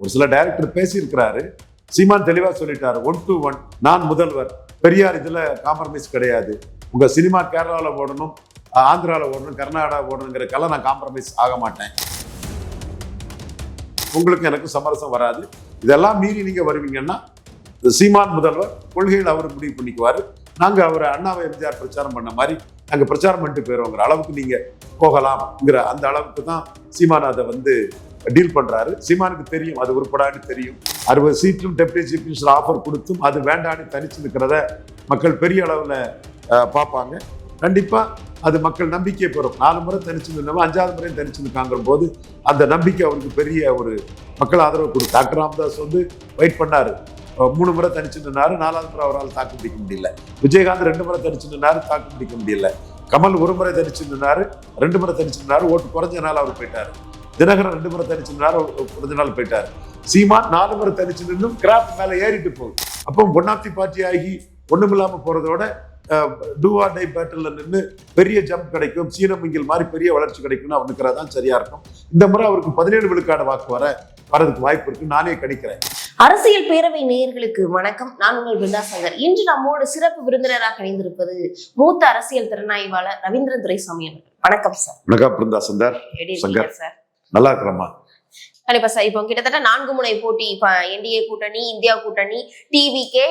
ஒரு சில டைரக்டர் பேசியிருக்கிறாரு. சீமான் தெளிவாக சொல்லிட்டாரு. ஒன் டு ஒன் நான் முதல்வர். பெரியார் இதில் காம்ப்ரமைஸ் கிடையாது. உங்க சினிமா கேரளாவில் ஓடணும் ஆந்திராவில் ஓடணும் கர்நாடகா ஓடணுங்கிறக்கெல்லாம் நான் காம்ப்ரமைஸ் ஆக மாட்டேன். உங்களுக்கு எனக்கு சமரசம் வராது. இதெல்லாம் மீறி நீங்கள் வருவீங்கன்னா சீமான் முதல்வர் கொள்கையில் அவர் முடிவு பண்ணிக்குவார். நாங்கள் அவர் அண்ணாவை எம்ஜிஆர் பிரச்சாரம் பண்ண மாதிரி நாங்கள் பிரச்சாரம் பண்ணிட்டு போயிடுவோங்கிற அளவுக்கு நீங்கள் போகலாம்ங்கிற அந்த அளவுக்கு தான் சீமான் அதை வந்து டீல் பண்ணுறாரு சீமானுக்கு தெரியும் அது உருப்படான்னு தெரியும். அறுபது சீட்டும் டெப்டி சீஃப் மினிஸ்டர் ஆஃபர் கொடுத்தும் அது வேண்டான்னு தனிச்சு இருக்கிறத மக்கள் பெரிய அளவில் பார்ப்பாங்க. கண்டிப்பாக அது மக்கள் நம்பிக்கை பெறும். நாலு முறை தனிச்சு நின்றவங்க அஞ்சாவது முறையும் தனிச்சு நிற்காங்கிற போது அந்த நம்பிக்கை அவருக்கு பெரிய ஒரு மக்கள் ஆதரவு கொடுக்கும் டாக்டர் ராமதாஸ் வந்து வெயிட் பண்ணாரு. மூணு முறை தனிச்சு நின்னாரு நாலாவது முறை அவரால் தாக்கு பிடிக்க முடியல. விஜயகாந்த் ரெண்டு முறை தனிச்சு நின்னாரு தாக்கு பிடிக்க முடியல. கமல் ஒரு முறை தனிச்சு நின்னாரு ரெண்டு முறை தனிச்சு நின்னாரு ஓட்டு குறைஞ்ச நாள் அவர் போயிட்டாரு. தினகரன் ரெண்டு முறை தனிச்சு நின்னாரு. ஒரு குறைஞ்ச நாள் போயிட்டாரு. சீமான் நாலு முறை தனிச்சு நின்னும் கிராப் மேல ஏறிட்டு போகுது. அப்போ ஒன் ஆஃப் தி பார்ட்டி ஆகி ஒண்ணுமில்லாம போறதோட டூ ஆர் டை பேட்டில் நின்று பெரிய ஜம்ப் கிடைக்கும். சீனமிங்கில் மாதிரி பெரிய வளர்ச்சி கிடைக்கும்னு நிற்கிறது தான் சரியா இருக்கும். இந்த முறை அவருக்கு பதினேழு விழுக்காடு வாக்கு வர வரதுக்கு வாய்ப்பு இருக்கு. நானே கணிக்கிறேன். அரசியல் பேரவை நேயர்களுக்கு வணக்கம். நான் உங்கள் பிருந்தா சங்கர். இன்று நம்மோடு சிறப்பு விருந்தினராக இணைந்திருப்பது மூத்த அரசியல் திறனாய்வாளர் ரவீந்திரன் துரைசாமி அவர்கள். வணக்கம் சார். வணக்கம் பிருந்தா சங்கர். சார். நல்லா இருக்கிறம்மா. கண்டிப்பா சார். இப்போ கிட்டத்தட்ட நான்கு முனை போட்டி இப்ப என்டிஏ கூட்டணி இந்தியா கூட்டணி டிவிகே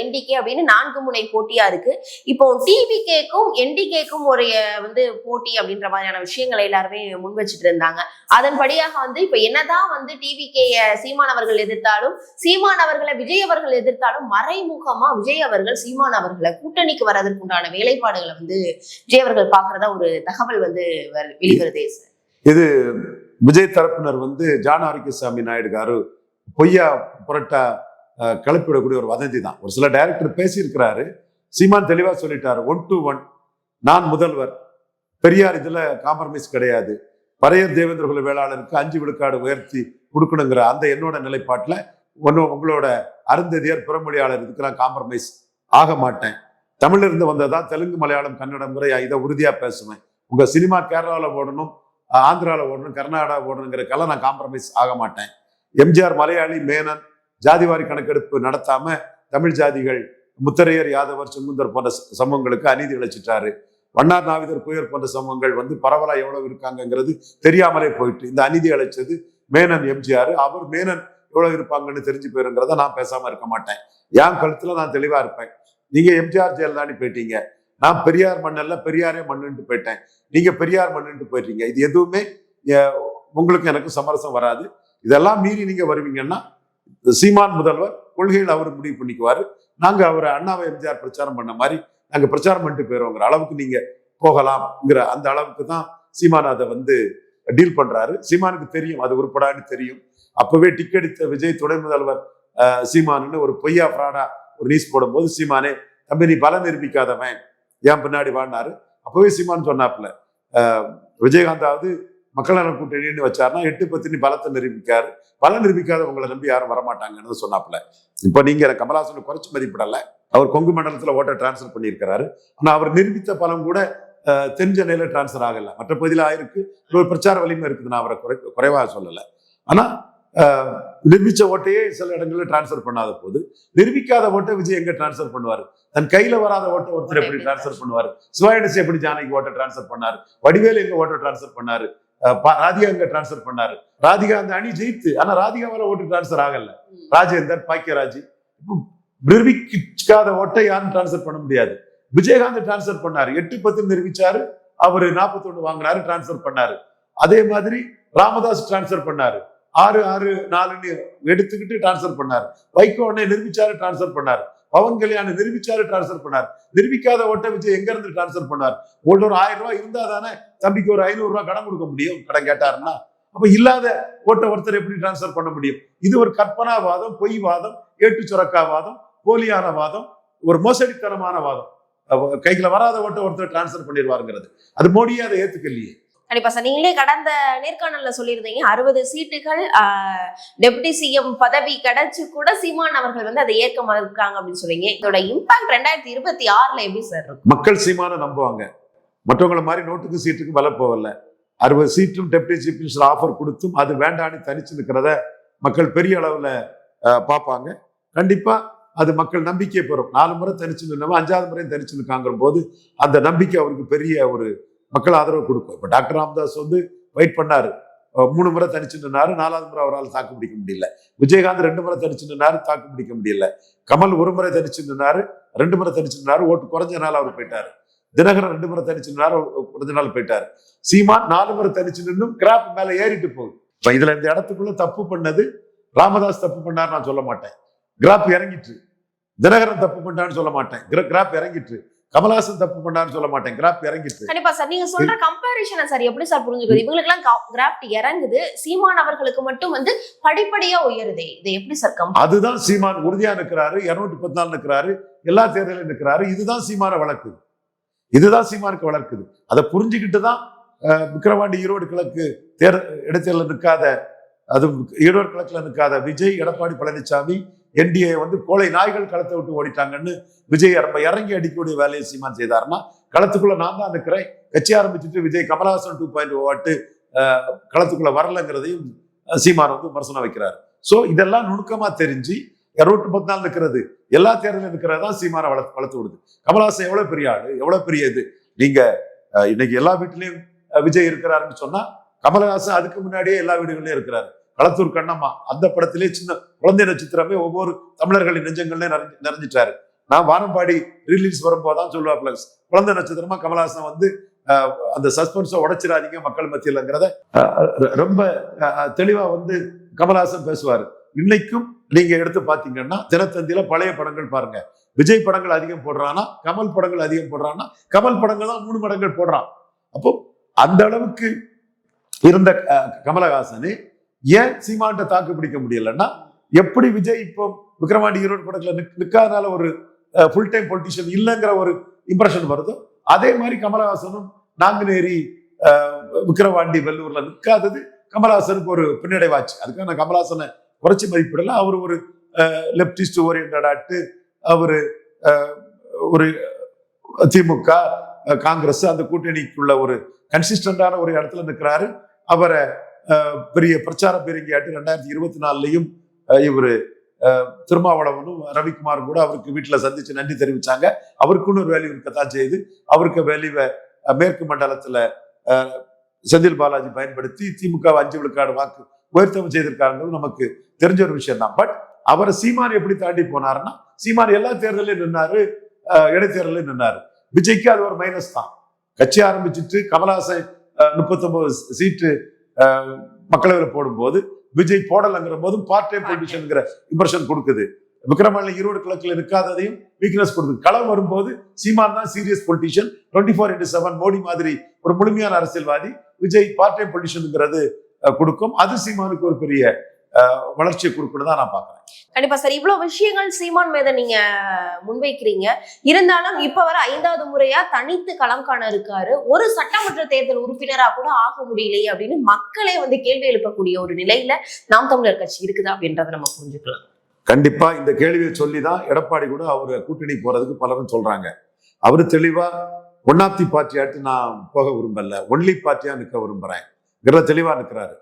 என்டிகே அப்படின்னு நான்கு முனை போட்டியா இருக்கு. இப்போ டிவிகேக்கும் என்டிகேக்கும் ஒரு வந்து போட்டி அப்படின்ற மாதிரியான விஷயங்களை எல்லாருமே முன் வச்சுட்டு இருந்தாங்க. அதன்படியாக வந்து இப்போ என்னதான் வந்து டிவிகே சீமான் அவர்கள் எதிர்த்தாலும் சீமான் அவர்களை விஜய் அவர்கள் எதிர்த்தாலும் மறைமுகமா விஜய் அவர்கள் சீமான் அவர்களை கூட்டணிக்கு வர்றதற்குண்டான வேலைப்பாடுகளை வந்து விஜய் அவர்கள் பாக்குறதா ஒரு தகவல் வந்து வெளிவருதே சார். இது விஜய் தரப்பினர் வந்து ஜான ஆரோக்கியசாமி நாயுடு காரு பொய்யா புரட்டா கலப்பிடக்கூடிய கிளப்பிவிடக்கூடிய ஒரு வதந்தி தான். ஒரு சில டைரக்டர் பேசியிருக்கிறாரு. சீமான் தெளிவா சொல்லிட்டாரு. ஒன் டு ஒன் நான் முதல்வர். பெரியார் இதுல காம்ப்ரமைஸ் கிடையாது. பரையர் தேவேந்திர குல வேளாளருக்கு அஞ்சு விழுக்காடு உயர்த்தி கொடுக்கணுங்கிற அந்த என்னோட நிலைப்பாட்டில் ஒன்று உங்களோட அருந்ததியர் பிறமொழியாளர் இதுக்கெல்லாம் காம்ப்ரமைஸ் ஆக மாட்டேன். தமிழ்ல இருந்து வந்ததா தெலுங்கு மலையாளம் கன்னடம் முறை இதை உறுதியாக பேசுவேன். உங்க சினிமா கேரளாவில் ஓடணும். ஆந்திராவில் ஓடணும் கர்நாடகா ஓடணுங்கிறக்கெல்லாம் நான் காம்ப்ரமைஸ் ஆக மாட்டேன். எம்ஜிஆர் மலையாளி மேனன் ஜாதிவாரி கணக்கெடுப்பு நடத்தாம தமிழ் ஜாதிகள் முத்தரையர் யாதவர் செங்குந்தர் போன்ற சமூகங்களுக்கு அநீதி இழைச்சிட்டாரு. வண்ணார் நாவிதர் புயர் போன்ற சமூகங்கள் வந்து பரவலா எவ்வளவு இருக்காங்கங்கிறது தெரியாமலே போயிட்டு இந்த அநீதி அழைச்சது மேனன் எம்ஜிஆர். அவர் மேனன் எவ்வளவு இருப்பாங்கன்னு தெரிஞ்சு போயிருங்கிறத நான் பேசாம இருக்க மாட்டேன். என் கழுத்துல நான் தெளிவா இருப்பேன். நீங்க எம்ஜிஆர் ஜெயலலிதானி போயிட்டீங்க. நான் பெரியார் மண்ணல்ல பெரியாரே மண்ணுன்ட்டு போயிட்டேன். நீங்க பெரியார் மண்ணுன்ட்டு போயிட்டீங்க. இது எதுவுமே உங்களுக்கு எனக்கு சமரசம் வராது. இதெல்லாம் மீறி நீங்க வருவீங்கன்னா சீமான் முதல்வர் கொள்கையில் அவர் முடிவு பண்ணிக்குவாரு. நாங்க அவர் அண்ணாவை எம்ஜிஆர் பிரச்சாரம் பண்ண மாதிரி நாங்க பிரச்சாரம் பண்ணிட்டு போயிடுவோங்கிற அளவுக்கு நீங்க போகலாம்ங்கிற அந்த அளவுக்கு தான் சீமான் அதை வந்து டீல் பண்றாரு. சீமானுக்கு தெரியும் அது உருப்படான்னு தெரியும். அப்பவே டிக்கெடுத்த விஜய் துணை முதல்வர் சீமானுன்னு ஒரு பொய்யா ஃப்ராடா ஒரு நியூஸ் போடும்போது சீமானே தம்பி நீ பலம் நிரூபிக்காதவன். ஏன் பின்னாடி வாழ்னாரு. அப்பவே சீமான் சொன்னாப்புல விஜயகாந்தாவது மக்கள் நலன் கூட்டணின்னு வச்சாருன்னா எட்டு பத்தினி பலத்தை நிரூபிக்காரு. பலம் நிரூபிக்காத உங்களை நம்பி யாரும் வரமாட்டாங்கன்னு சொன்னாப்புல. இப்போ நீங்க கமலாசனை குறைச்சி மதிப்பிடல. அவர் கொங்கு மண்டலத்துல ஓட்ட டிரான்ஸ்ஃபர் பண்ணியிருக்கிறாரு. ஆனா அவர் நிரூபித்த பலம் கூட அஹ், தென் சென்னையில டிரான்ஸ்ஃபர் ஆகல. மற்ற பகுதியில் ஆயிருக்கு. ஒரு பிரச்சார வலிமை இருக்குது நான் அவரை குறை குறைவாக சொல்லல. ஆனா அஹ், நிரூபிச்ச ஓட்டையே சில இடங்கள்ல டிரான்ஸ்ஃபர் பண்ணாத போது நிரூபிக்காத ஓட்டை விஜய் எங்க டிரான்ஸ்ஃபர் பண்ணுவார்? தன் கையில வராத ஓட்டை ஒருத்தர் எப்படி டிரான்ஸ்ஃபர் பண்ணுவார்? சிவாயனசி எப்படி ஜானகி ஓட்டை டிரான்ஸ்ஃபர் பண்ணாரு? வடிவேலு எங்க ஓட்டை டிரான்ஸ்ஃபர் பண்ணாரு? ராதிகா எங்க டிரான்ஸ்ஃபர் பண்ணாரு? ராதிகா அந்த அணி ஜெயித்து ஆனா ராதிகாவால ஓட்டு டிரான்ஸ்ஃபர் ஆகல. ராஜேந்தர் பாக்கியராஜ். இப்போ நிரூபிக்காத ஓட்டை யாரும் டிரான்ஸ்ஃபர் பண்ண முடியாது. விஜயகாந்த் டிரான்ஸ்ஃபர் பண்ணாரு. எட்டு பத்து நிரூபிச்சாரு அவரு 41 வாங்கினாரு டிரான்ஸ்ஃபர் பண்ணாரு. அதே மாதிரி ராமதாஸ் டிரான்ஸ்ஃபர் பண்ணாரு. ஆறு ஆறு நாலுன்னு எடுத்துக்கிட்டு டிரான்ஸ்ஃபர் பண்ணார். வைகோ உடனே நிரூபிச்சாரு டிரான்ஸ்ஃபர் பண்ணார். பவன் கல்யாணம் நிரூபிச்சாரு டிரான்ஸ்ஃபர் பண்ணார். நிரூபிக்காத ஓட்டை வச்சு எங்க இருந்து டிரான்ஸ்ஃபர் பண்ணார்? உங்கள்ட்ட ஒரு ஆயிரம் ரூபாய் இருந்தா தானே தம்பிக்கு ஒரு ஐநூறு ரூபாய் கடன் கொடுக்க முடியும் கடன் கேட்டாருன்னா? அப்ப இல்லாத ஓட்டை ஒருத்தர் எப்படி டிரான்ஸ்ஃபர் பண்ண முடியும்? இது ஒரு கற்பனாவாதம் பொய் வாதம் ஏட்டு சுரக்கா வாதம் போலியான வாதம் ஒரு மோசடித்தனமான வாதம். கைகளை வராத ஓட்டை ஒருத்தர் டிரான்ஸ்ஃபர் பண்ணிடுவாருங்கிறது. அது மோடியே அதை ஏத்துக்கலையே. கண்டிப்பா சார். நீங்களே கடந்த நேர்காணல்ல சொல்லியிருந்தீங்க அறுபது சீட்டுகள் டெபுட்டி சிஎம் பதவி கிடைச்சு கூட சீமான் அவர்கள் வந்து அதை ஏற்க மறுக்காங்க அப்படின்னு சொல்றீங்க இதோட இம்பாக்ட் ரெண்டாயிரத்தி இருபத்தி ஆறுல எப்படி சார் இருக்கும்? மக்கள் சீமான நம்புவாங்க. மற்றவங்கள மாதிரி நோட்டுக்கு சீட்டுக்கு வல போகல. அறுபது சீட்டும் டெப்டி சீஃப் மினிஸ்டர் ஆஃபர் கொடுத்தும் அது வேண்டான்னு தனிச்சு நிற்கிறத மக்கள் பெரிய அளவுல பார்ப்பாங்க. கண்டிப்பா அது மக்கள் நம்பிக்கை பெறும். நாலு முறை தனிச்சு நின்னவன் அஞ்சாவது முறையும் தனிச்சு நிற்காங்கிற போது அந்த நம்பிக்கை அவருக்கு பெரிய ஒரு மக்கள் ஆதரவு கொடுக்கும். இப்போ டாக்டர் ராம்தாஸ் வந்து வெயிட் பண்ணாரு. மூணு முறை தனிச்சு நின்னாரு. நாலாவது முறை அவரால் தாக்கு பிடிக்க முடியல. விஜயகாந்த் ரெண்டு முறை தனிச்சு நின்னாரு தாக்கு பிடிக்க முடியல. கமல் ஒரு முறை தனிச்சு நின்னாரு ரெண்டு முறை தனிச்சு நின்னாரு. ஓட்டு குறைஞ்ச நாள் அவர் போயிட்டாரு. தினகரன் ரெண்டு முறை தனிச்சு நின்னாரு குறைஞ்ச நாள் போயிட்டாரு. சீமான் நாலு முறை தனிச்சு நின்னும் கிராப் மேல ஏறிட்டு போகுது. இப்ப இதுல இந்த இடத்துக்குள்ள தப்பு பண்ணது ராமதாஸ் தப்பு பண்ணாரு நான் சொல்ல மாட்டேன். கிராப் இறங்கிட்டு தினகரன் தப்பு பண்ணான்னு சொல்ல மாட்டேன். கிர- கிராப் இறங்கிட்டு கமலஹாசன் தப்பு பண்ணான்னு சொல்ல மாட்டேன். கிராப் இறங்கிட்டு. கண்டிப்பா சார் நீங்க சொல்ற கம்பேரிஷனை சார் எப்படி சார் புரிஞ்சுக்கிறது? இவங்களுக்கு எல்லாம் கிராஃப்ட் இறங்குது. சீமான் அவர்களுக்கு மட்டும் வந்து படிப்படியா உயருதே. இதை எப்படி சார் அதுதான் சீமான் உறுதியா நிற்கிறாரு இருநூற்றி பத்து நாள் நிற்கிறாரு எல்லா தேர்தலையும் நிற்கிறாரு இதுதான் சீமான வளர்க்குது. இதுதான் சீமானுக்கு வளர்க்குது. அதை புரிஞ்சுக்கிட்டு தான் அஹ், விக்கிரவாண்டி ஈரோடு கிழக்கு தேர் இடைத்தேர்தலில் நிற்காத அது ஈரோடு கிழக்குல நிற்காத விஜய் எடப்பாடி பழனிசாமி என்டிஏ வந்து கோழை நாய்கள் களத்தை விட்டு ஓடிட்டாங்கன்னு விஜய் ரொம்ப இறங்கி அடிக்கக்கூடிய வேலையை சீமான் செய்தாருன்னா களத்துக்குள்ள நான் தான் இருக்கிறேன் கட்சி ஆரம்பிச்சுட்டு விஜய் கமலஹாசன் டூ பாயிண்ட் ஓட்டு oh களத்துக்குள்ள வரலங்கிறதையும் சீமான் வந்து விமர்சனம் வைக்கிறார். ஸோ இதெல்லாம் நுணுக்கமா தெரிஞ்சு இருநூற்றி பத்து நாள் இருக்கிறது எல்லா தேர்தலும் இருக்கிறது தான் சீமான வளர்த்து வளர்த்து விடுது. கமலஹாசன் எவ்வளவு பெரிய ஆடு எவ்வளவு பெரிய இது? நீங்க இன்னைக்கு எல்லா வீட்லயும் விஜய் இருக்கிறாருன்னு சொன்னா கமலஹாசன் அதுக்கு முன்னாடியே எல்லா வீடுகளிலும் இருக்கிறாரு. களத்தூர் கண்ணம்மா அந்த படத்திலே சின்ன குழந்தை நட்சத்திரமே ஒவ்வொரு தமிழர்களின் நெஞ்சங்கள்லயும் நிறைஞ்சு நிறைஞ்சிட்டாரு. நான் வானம்பாடி ரிலீஸ் வரும்போதான் சொல்லுவா பிளஸ் குழந்தை நட்சத்திரமா கமலஹாசன் வந்து அந்த சஸ்பென்ஸை உடைச்சிடாதீங்க மக்கள் மத்தியிலங்கிறத ரொம்ப தெளிவா வந்து கமலஹாசன் பேசுவாரு. இன்னைக்கும் நீங்க எடுத்து பாத்தீங்கன்னா தினத்தந்தியில பழைய படங்கள் பாருங்க. விஜய் படங்கள் அதிகம் போடுறான்னா கமல் படங்கள் அதிகம் போடுறான்னா கமல் படங்கள் தான் மூணு மடங்கள் போடுறான். அப்போ அந்த அளவுக்கு இருந்த கமலஹாசனு ஏன் சீமான்ட்ட தாக்கு பிடிக்க முடியலன்னா எப்படி விஜய் இப்போ விக்ரமாண்டி ஈரோடு படத்தில் நிக்- நிற்காதனால ஒரு ஃபுல் டைம் பொலிட்டிஷியன் இல்லைங்கிற ஒரு இம்ப்ரெஷன் வருதோ அதே மாதிரி கமலஹாசனும் நாங்குநேரி விக்ரவாண்டி விக்கிரவாண்டி வெள்ளூர்ல நிற்காதது கமலஹாசனுக்கு ஒரு பின்னடைவாச்சு. அதுக்காக நான் கமலஹாசனை குறைச்சி மதிப்பிடல. அவர் ஒரு லெப்டிஸ்ட் ஓரியன்ட் ஆட்டு அவர் ஒரு திமுக காங்கிரஸ் அந்த கூட்டணிக்குள்ள ஒரு கன்சிஸ்டண்டான ஒரு இடத்துல நிற்கிறாரு அவரை பெரிய பிரச்சார பேரங்கியாட்டு ரெண்டாயிரத்தி இருபத்தி நாலுலையும் இவர் திருமாவளவனும் ரவிக்குமார் கூட அவருக்கு வீட்டில் சந்திச்சு நன்றி தெரிவிச்சாங்க. அவருக்குன்னு ஒரு வேல்யூ இருக்கத்தான் செய்து அவருக்கு வேல்யூவை மேற்கு மண்டலத்துல அஹ், செந்தில் பாலாஜி பயன்படுத்தி திமுக அஞ்சு விழுக்காடு வாக்கு உயர்த்தவும் செய்திருக்காருங்கிறது நமக்கு தெரிஞ்ச ஒரு விஷயம் தான் பட் அவரை சீமான் எப்படி தாண்டி போனாருன்னா சீமான் எல்லா தேர்தலையும் நின்னாரு இடைத்தேர்தலையும் நின்னாரு. விஜய்க்கு அது ஒரு மைனஸ் தான். கட்சி ஆரம்பிச்சுட்டு கமலாசன் முப்பத்தொன்பது சீட்டு மக்களவையில் போடும்போது விஜய் போடலைங்கிற போதும் பார்ட் டைம் பொலிட்டிஷன்ங்கிற இம்ப்ரெஷன் கொடுக்குது. விக்ரமணி ஈரோடு கிழக்குல நிற்காததையும் வீக்னஸ் கொடுக்குது. களம் வரும்போது சீமான் தான் serious politician twenty four into seven Modi மாதிரி ஒரு முழுமையான அரசியல்வாதி விஜய் பார்ட் டைம் பொலிட்டிஷனுங்கிறது கொடுக்கும். அது சீமானுக்கு ஒரு பெரிய வளர்ச்சியை கொடுக்கணும் தான் நான் பார்க்கிறேன். கண்டிப்பா சார். இவ்வளவு விஷயங்கள் சீமான் மீத நீங்க முன்வைக்கிறீங்க. இருந்தாலும் இப்ப வர ஐந்தாவது முறையா தனித்து களம் காண இருக்காரு. ஒரு சட்டமன்ற தேர்தல் உறுப்பினரா கூட ஆக முடியலையே அப்படின்னு மக்களே வந்து கேள்வி எழுப்பக்கூடிய ஒரு நிலையில நாம் தமிழர் கட்சி இருக்குது அப்படின்றத நம்ம புரிஞ்சுக்கலாம். கண்டிப்பா இந்த கேள்வியை சொல்லி தான் எடப்பாடி கூட அவர் கூட்டணி போறதுக்கு பலரும் சொல்றாங்க. அவரு தெளிவா ஒன்னாப்தி பார்ட்டியாட்டு நான் போக விரும்பல ஒன்லி பார்ட்டியா நிற்க விரும்புறேன். தெளிவா நிற்கிறாரு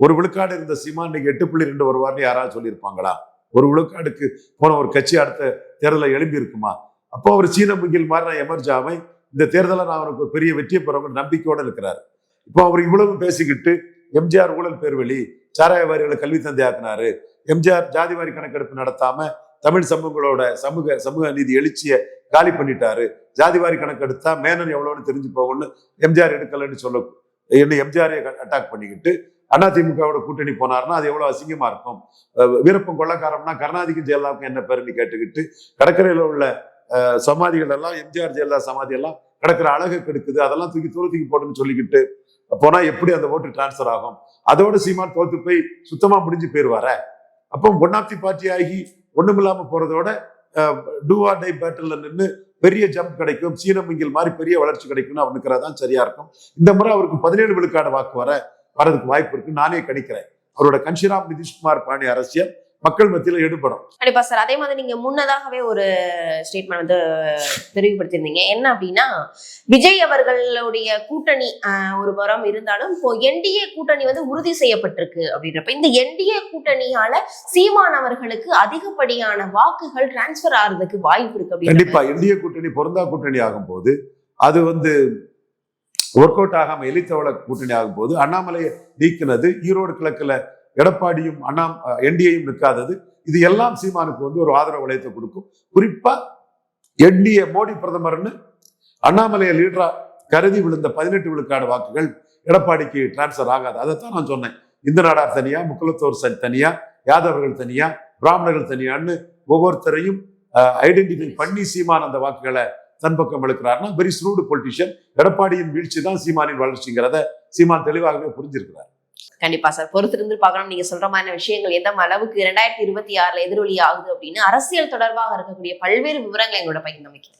ஒரு விழுக்காடு இருந்த சீமா இன்னைக்கு எட்டு புள்ளி ரெண்டு வருவார்னு யாராவது சொல்லியிருப்பாங்களா? ஒரு விழுக்காடுக்கு போன ஒரு கட்சி அடுத்த தேர்தலில் எழும்பி இருக்குமா? அப்போ அவர் சீன முகில் மாதிரி நான் எமர்ஜாவை இந்த தேர்தலை நான் அவருக்கு ஒரு பெரிய வெற்றியை பெறவங்க நம்பிக்கையோடு இருக்கிறார். இப்போ அவர் இவ்வளவு பேசிக்கிட்டு எம்ஜிஆர் ஊழல் பேர்வழி சாராயவாரிகளை கல்வி தந்தையாக்குனாரு எம்ஜிஆர் ஜாதிவாரி கணக்கெடுப்பு நடத்தாம தமிழ் சமூகங்களோட சமூக சமூக நீதி எழுச்சியை காலி பண்ணிட்டாரு. ஜாதிவாரி கணக்கெடுத்தா மேனன் எவ்வளவுன்னு தெரிஞ்சு போகணும்னு எம்ஜிஆர் எடுக்கலைன்னு சொல்ல என்ன எம்ஜிஆரை அட்டாக் பண்ணிக்கிட்டு அதிமுகவோட கூட்டணி போனாருன்னா அது எவ்வளவு அசிங்கமா இருக்கும்? வீரப்பம் வீரப்பன் கொள்ளக்காரம்னா கருணாநிதிக்கும் ஜெயலலிதாவுக்கும் என்ன பேருன்னு கேட்டுக்கிட்டு கடற்கரையில உள்ள சமாதிகள் எல்லாம் எம்ஜிஆர் ஜெயலலா சமாதி எல்லாம் கடற்கரை அழகு கெடுக்குது. அதெல்லாம் தூக்கி தூர தூக்கி போடுன்னு சொல்லிக்கிட்டு போனா எப்படி அந்த ஓட்டு டிரான்ஸ்ஃபர் ஆகும்? அதோட சீமான் தோத்து போய் சுத்தமா முடிஞ்சு போயிருவார? அப்போ ஒன்னாப்தி பார்ட்டி ஆகி ஒண்ணுமில்லாம போறதோட டூ டை பேட்டில் நின்று பெரிய ஜம்ப் கிடைக்கும். சீனமிங்கில் மாதிரி பெரிய வளர்ச்சி கிடைக்கும்னு அவனுக்கிறதான் சரியா இருக்கும். இந்த முறை அவருக்கு பதினேழு விழுக்காடு வாக்கு வர வரதுக்கு வாய்ப்பு இருக்கு. நானே கணிக்கிறேன். அவரோட கன்ஷிராம் நிதிஷ்குமார் பாணி அரசியல் மக்கள் மத்தியில எடுபடும் கண்டிப்பா சார். அதே மாதிரி நீங்க முன்னதாகவே ஒரு ஸ்டேட்மெண்ட் வந்து தெரிவிப்படுத்தியிருந்தீங்க என்ன அப்படின்னா விஜய் அவர்களுடைய கூட்டணி ஒரு புறம் இருந்தாலும் இப்போ என்டிஏ கூட்டணி வந்து உறுதி செய்யப்பட்டிருக்கு அப்படின்றப்ப இந்த என்டிஏ கூட்டணியால சீமான் அவர்களுக்கு அதிகப்படியான வாக்குகள் டிரான்ஸ்பர் ஆகிறதுக்கு வாய்ப்பு இருக்கு கண்டிப்பா. இந்திய கூட்டணி பொருந்தா கூட்டணி ஆகும்போது அது வந்து ஒர்க் அவுட் ஆகாம எலித்தவள கூட்டணி ஆகும் போது அண்ணாமலையை நீக்கினது ஈரோடு கிழக்குல எடப்பாடியும் அண்ணா என்டிஏயும் நிற்காதது. இது எல்லாம் சீமானுக்கு வந்து ஒரு ஆதரவு வளையத்தை கொடுக்கும். குறிப்பா என்டிஏ மோடி பிரதமர்னு அண்ணாமலையை லீடரா கருதி விழுந்த பதினெட்டு விழுக்காடு வாக்குகள் எடப்பாடிக்கு டிரான்ஸ்ஃபர் ஆகாது. அதைத்தான் நான் சொன்னேன். இந்த நாடார் தனியா முக்குலத்தோர் தனியா யாதவர்கள் தனியா பிராமணர்கள் தனியான்னு ஒவ்வொருத்தரையும் ஐடென்டிஃபை பண்ணி சீமான் அந்த வாக்குகளை தன் பக்கம் இழுக்கிறார்னா வெரி ஸ்ரூடு பொலிட்டிஷியன் எடப்பாடியின் வீழ்ச்சி தான் சீமானின் வளர்ச்சிங்கிறத சீமான் தெளிவாகவே புரிஞ்சிருக்கிறார். கண்டிப்பா சார். பொறுத்திருந்து பார்க்கணும். நீங்க சொல்ற மாதிரி விஷயங்கள் எந்த அளவுக்கு இரண்டாயிரத்தி இருபத்தி ஆறுல எதிரொலி ஆகுது அப்படின்னு அரசியல் தொடர்பாக இருக்கக்கூடிய பல்வேறு விவரங்களை எங்களோட பகிர்ந்தமைக்கிறேன்